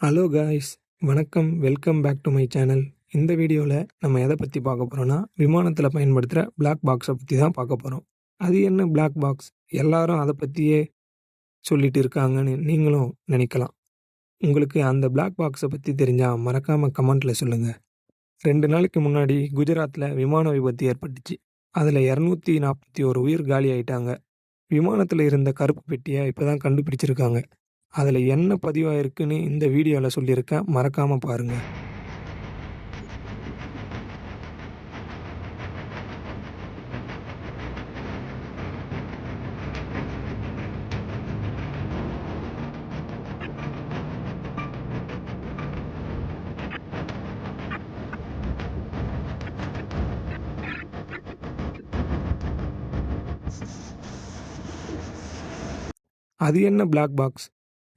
Hello guys வணக்கம். Welcome back to my channel இந்த வீடியோவில் நம்ம எதை பற்றி பார்க்க போகிறோன்னா விமானத்தில் பயன்படுத்துகிற பிளாக் பாக்ஸை பற்றி தான் பார்க்க போகிறோம் அது என்ன பிளாக் பாக்ஸ் எல்லாரும் அதை பற்றியே சொல்லிட்டு இருக்காங்கன்னு நீங்களும் நினைக்கலாம். உங்களுக்கு அந்த பிளாக் பாக்ஸை பற்றி தெரிஞ்சால் மறக்காமல் கமெண்ட்டில் சொல்லுங்கள் ரெண்டு நாளைக்கு முன்னாடி குஜராத்தில் விமான விபத்து ஏற்பட்டுச்சு. அதில் இரநூத்தி நாற்பத்தி ஒரு உயிர் காலி ஆயிட்டாங்க. விமானத்தில் இருந்த கருப்பு பெட்டியை இப்போ தான் கண்டுபிடிச்சிருக்காங்க. அதில் என்ன பதிவாயிருக்குன்னு இந்த வீடியோவில் சொல்லியிருக்கேன். மறக்காமல் பாருங்கள் அது என்ன பிளாக் பாக்ஸ்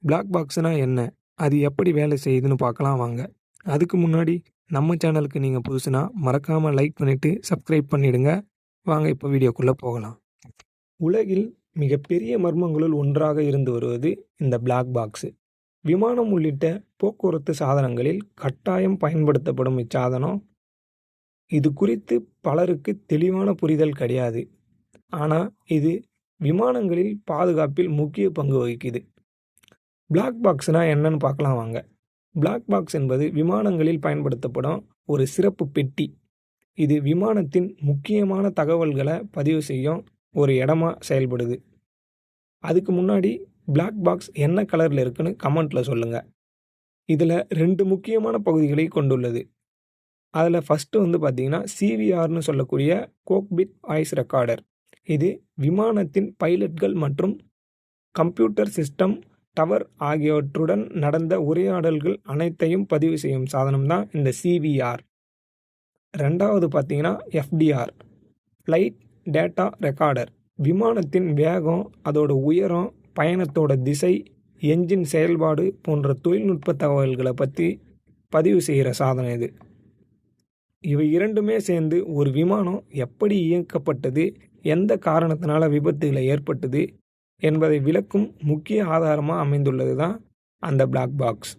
பிளாக் பாக்ஸ்னால் என்ன? அது எப்படி வேலை செய்யுதுன்னு பார்க்கலாம் வாங்க. அதுக்கு முன்னாடி நம்ம சேனலுக்கு நீங்கள் புதுசுனா மறக்காமல் லைக் பண்ணிவிட்டு சப்ஸ்கிரைப் பண்ணிவிடுங்க வாங்க இப்போ வீடியோக்குள்ளே போகலாம். உலகில் மிகப்பெரிய மர்மங்களுள் ஒன்றாக இருந்து வருவது இந்த பிளாக் பாக்ஸு விமானம் உள்ளிட்ட போக்குவரத்து சாதனங்களில் கட்டாயம் பயன்படுத்தப்படும் இச்சாதனம். இது குறித்து பலருக்கு தெளிவான புரிதல் கிடையாது. ஆனால் இது விமானங்களில் பாதுகாப்பில் முக்கிய பங்கு வகிக்குது. பிளாக் பாக்ஸ்னால் என்னன்னு பார்க்கலாம் வாங்க. பிளாக் பாக்ஸ் என்பது விமானங்களில் பயன்படுத்தப்படும் ஒரு சிறப்பு பெட்டி. இது விமானத்தின் முக்கியமான தகவல்களை பதிவு செய்யும் ஒரு இடமா செயல்படுது. அதுக்கு முன்னாடி பிளாக் பாக்ஸ் என்ன கலரில் இருக்குன்னு கமெண்ட்டில் சொல்லுங்கள் இதில் ரெண்டு முக்கியமான பகுதிகளை கொண்டுள்ளது. அதில் ஃபஸ்ட்டு வந்து பார்த்திங்கன்னா சிவிஆர்னு சொல்லக்கூடிய கோக்பிட் வாய்ஸ் ரெக்கார்டர் இது விமானத்தின் பைலட்கள் மற்றும் கம்ப்யூட்டர் சிஸ்டம் டவர் ஆகியவற்றுடன் நடந்த உரையாடல்கள் அனைத்தையும் பதிவு செய்யும் சாதனம் தான் இந்த சிவிஆர் ரெண்டாவது பார்த்தீங்கன்னா எஃப்டிஆர் ஃப்ளைட் டேட்டா ரெக்கார்டர் விமானத்தின் வேகம் அதோட உயரம் பயணத்தோட திசை என்ஜின் செயல்பாடு போன்ற தொழில்நுட்ப தகவல்களை பற்றி பதிவு செய்கிற சாதனம் இது. இவை இரண்டுமே சேர்ந்து ஒரு விமானம் எப்படி இயக்கப்பட்டது எந்த காரணத்தினால விபத்துகளை ஏற்பட்டது என்பதை விளக்கும் முக்கிய ஆதாரமாக அமைந்துள்ளது தான் அந்த பிளாக் பாக்ஸ்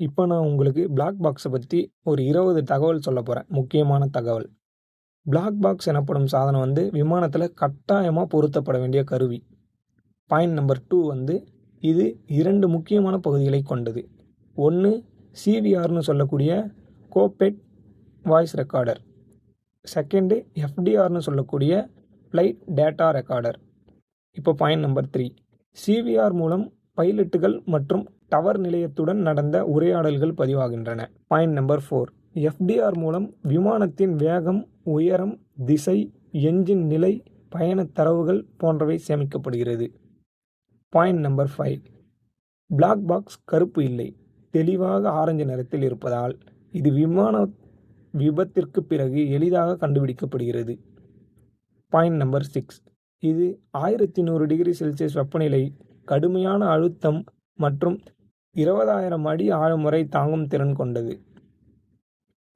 இப்போ நான் உங்களுக்கு பிளாக் பாக்ஸை பற்றி ஒரு இருபது தகவல் சொல்ல போகிறேன் முக்கியமான தகவல். பிளாக் பாக்ஸ் எனப்படும் சாதனம் வந்து விமானத்தில் கட்டாயமாக பொருத்தப்பட வேண்டிய கருவி. பாயிண்ட் நம்பர் டூ வந்து இது இரண்டு முக்கியமான பகுதிகளை கொண்டது. ஒன்று சிவிஆர்னு சொல்லக்கூடிய கோபெட் வாய்ஸ் ரெக்கார்டர் செகண்டு எஃப்டிஆர்னு சொல்லக்கூடிய ஃப்ளைட் டேட்டா ரெக்கார்டர் இப்போ பாயிண்ட் நம்பர் த்ரீ சிவிஆர் மூலம் பைலட்டுகள் மற்றும் டவர் நிலையத்துடன் நடந்த உரையாடல்கள் பதிவாகின்றன. பாயிண்ட் நம்பர் ஃபோர் எஃப்டிஆர் மூலம் விமானத்தின் வேகம் உயரம் திசை என்ஜின் நிலை பயணத் தரவுகள் போன்றவை சேமிக்கப்படுகிறது. Point number five black box கருப்பு இல்லை. தெளிவாக ஆரஞ்சு நிறத்தில் இருப்பதால் இது விமான விபத்திற்கு பிறகு எளிதாக கண்டுபிடிக்கப்படுகிறது. பாயிண்ட் நம்பர் சிக்ஸ் இது ஆயிரத்தி நூறு டிகிரி செல்சியஸ் வெப்பநிலை கடுமையான அழுத்தம் மற்றும் இருபதாயிரம் அடி ஆழம் வரை தாங்கும் திறன் கொண்டது.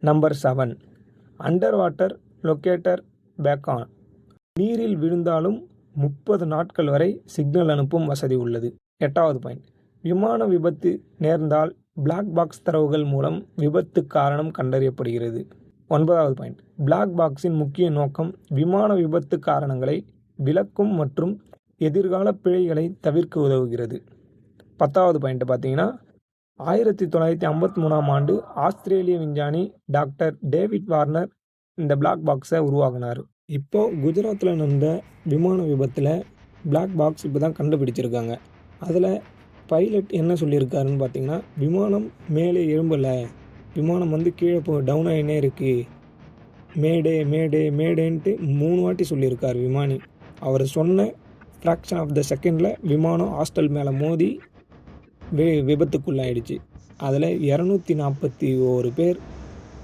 Number seven. Under water locator beacon நீரில் விழுந்தாலும் முப்பது நாட்கள் வரை சிக்னல் அனுப்பும் வசதி உள்ளது. எட்டாவது பாயிண்ட். விமான விபத்து நேர்ந்தால் பிளாக் பாக்ஸ் தரவுகள் மூலம் விபத்து காரணம் கண்டறியப்படுகிறது. ஒன்பதாவது பாயிண்ட். பிளாக் பாக்ஸின் முக்கிய நோக்கம் விமான விபத்து காரணங்களை விளக்கும் மற்றும் எதிர்கால பிழைகளை தவிர்க்க உதவுகிறது. பத்தாவது பாயிண்ட் பார்த்தீங்கன்னா ஆயிரத்தி தொள்ளாயிரத்தி ஐம்பத்தி மூணாம் ஆண்டு ஆஸ்திரேலிய விஞ்ஞானி டாக்டர் டேவிட் வார்னர் இந்த பிளாக் பாக்ஸை உருவாகினார் இப்போது குஜராத்தில் நடந்த விமான விபத்தில் பிளாக் பாக்ஸ் இப்போ தான் கண்டுபிடிச்சிருக்காங்க. அதில் பைலட் என்ன சொல்லியிருக்காருன்னு பார்த்தீங்கன்னா விமானம் மேலே எழும்பலை. விமானம் வந்து கீழே போ டவுன் ஆகினே இருக்குது மேடே மேடே மேடேன்ட்டு மூணு வாட்டி சொல்லியிருக்கார் விமானி. அவர் சொன்ன ஃப்ராக்ஷன் ஆஃப் த செகண்டில் விமானம் ஹாஸ்டல் மேலே மோதி வி விபத்துக்குள்ளாயிடுச்சு. அதில் இரநூத்தி நாற்பத்தி ஒரு பேர்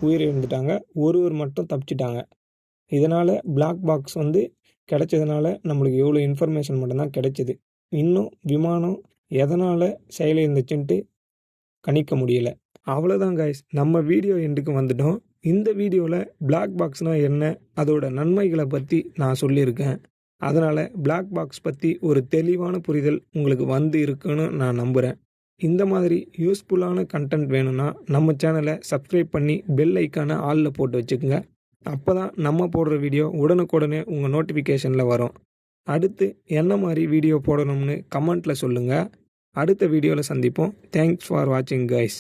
உயிரிழந்துட்டாங்க. ஒருவர் மட்டும் தப்பிச்சிட்டாங்க. இதனால் பிளாக் பாக்ஸ் வந்து கிடைச்சதுனால நம்மளுக்கு எவ்வளோ இன்ஃபர்மேஷன் மட்டும்தான் கிடைச்சிது. இன்னும் விமானம் எதனால் செயலிழந்துச்சுன்ட்டு கணிக்க முடியலை. அவ்வளோதான் கைஸ் நம்ம வீடியோ எண்டுக்கு வந்துட்டோம். இந்த வீடியோவில் பிளாக் பாக்ஸ்னால் என்ன? அதோட நன்மைகளை பற்றி நான் சொல்லியிருக்கேன். அதனால் பிளாக் பாக்ஸ் பற்றி ஒரு தெளிவான புரிதல் உங்களுக்கு வந்து இருக்குன்னு நான் நம்புகிறேன் இந்த மாதிரி யூஸ்ஃபுல்லான கண்டென்ட் வேணும்னா நம்ம சேனலை சப்ஸ்கிரைப் பண்ணி பெல் ஐக்கான ஆலில் போட்டு வச்சுக்கோங்க. அப்போ தான் நம்ம போடுற வீடியோ உடனுக்குடனே உங்கள் நோட்டிஃபிகேஷனில் வரும். அடுத்து என்ன மாதிரி வீடியோ போடணும்னு கமெண்ட்டில் சொல்லுங்கள் அடுத்த வீடியோவில் சந்திப்போம். தேங்க்ஸ் ஃபார் வாட்சிங் கைஸ்